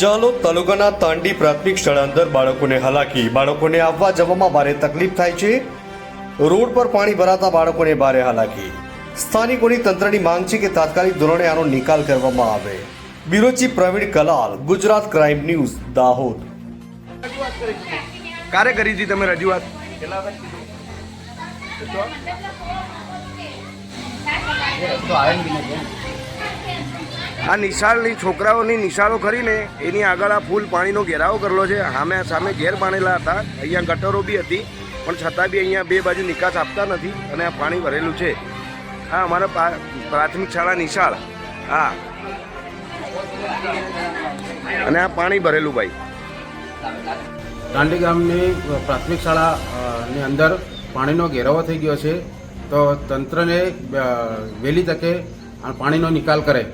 જાલોદ તાલુકાના તાંડી પ્રાથમિક શાળા અંદર બાળકોને હલાકી. બાળકોને આવવા જવામાં ભારે તકલીફ થાય છે. રોડ પર પાણી ભરાતા બાળકોને ભારે હાલાકી. સ્થાનિકોની તંત્રની માંગ છે કે તાત્કાલિક ધોરણે આનો નિકાલ કરવામાં આવે. Bureau Pravin Kalal Gujarat crime news Dahod. ક્યારે કરી હતી તમે રજૂઆત? આ નિશાળની છોકરાઓની નિશાળો કરીને એની આગળ આ ફૂલ પાણીનો ઘેરાવો કરેલો છે. સામે સામે ઘેર પાણેલા હતા. અહીંયા ગટરો બી હતી, પણ છતાં બી અહીંયા બે બાજુ નિકાસ આપતા નથી અને આ પાણી ભરેલું છે. હા અમારા પ્રાથમિક શાળા નિશાળ. હા. અને આ પાણી ભરેલું ભાઈ. દાંડી ગામની પ્રાથમિક શાળાની અંદર પાણીનો ઘેરાવો થઈ ગયો છે. તો તંત્રને વહેલી તકે પાણીનો નિકાલ કરે.